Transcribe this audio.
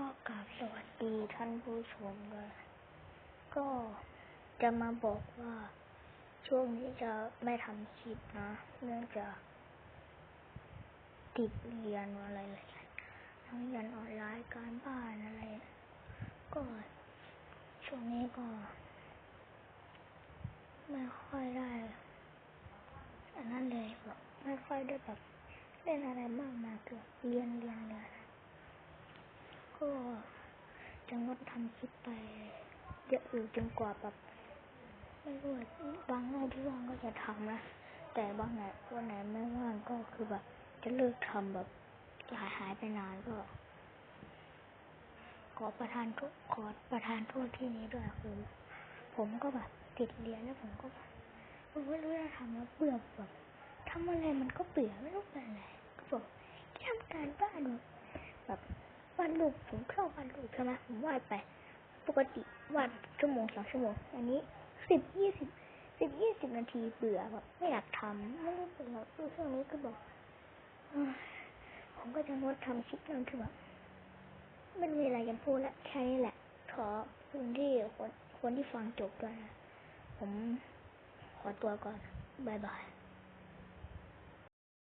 ก็กราบสวัสดีท่านผู้ชมกันก็จะมาบอกว่าช่วงนี้จะไม่ทำคลิปนะ เนื่องจากติดเรียนอะไรเลยทั้งเรียนออนไลน์การบ้านอะไร ก็ช่วงนี้ก็ ไม่ค่อยได้อันนั้นเลยแบบไม่ค่อยได้แบบเล่นอะไรมากมายเกินเรียนเรียนเรียน ก็จะงดทำคลิปไปเยอะอยู่จนกว่าแบบไม่รู้บางวันที่ว่างก็จะทำนะ แต่บางไหนวันไหนไม่ว่างก็คือแบบ จะเลิกทำแบบหายหายไปนานก็ ขอประทานโทษขอประทานโทษที่นี้ด้วยคือผมก็แบบติดเรียนแล้วผมก็แบบผมไม่รู้จะทำแล้วเบื่อแบบทำอะไรมันก็เบื่อไม่รู้เป็นอะไรก็บอกทำการบ้านแบบาดรูปผมชอบวาดรูปใช่ไหมผมวาดไป ปกติวาดชั่วโมงสองชั่วโมง อันนี้สิบยี่สิบสิบยี่สิบนาทีเบื่อแบบไม่อยากทำไม่รู้เป็นอะไรช่วงนี้ก็บอกผมก็จะงดทำคลิปนั่นคือแบบไม่มีอะไรจะพูดละแค่นี้แหละ ขอคุณที่คนคนที่ฟังจบด้วยนะผมขอตัวก่อน บ๊ายบาย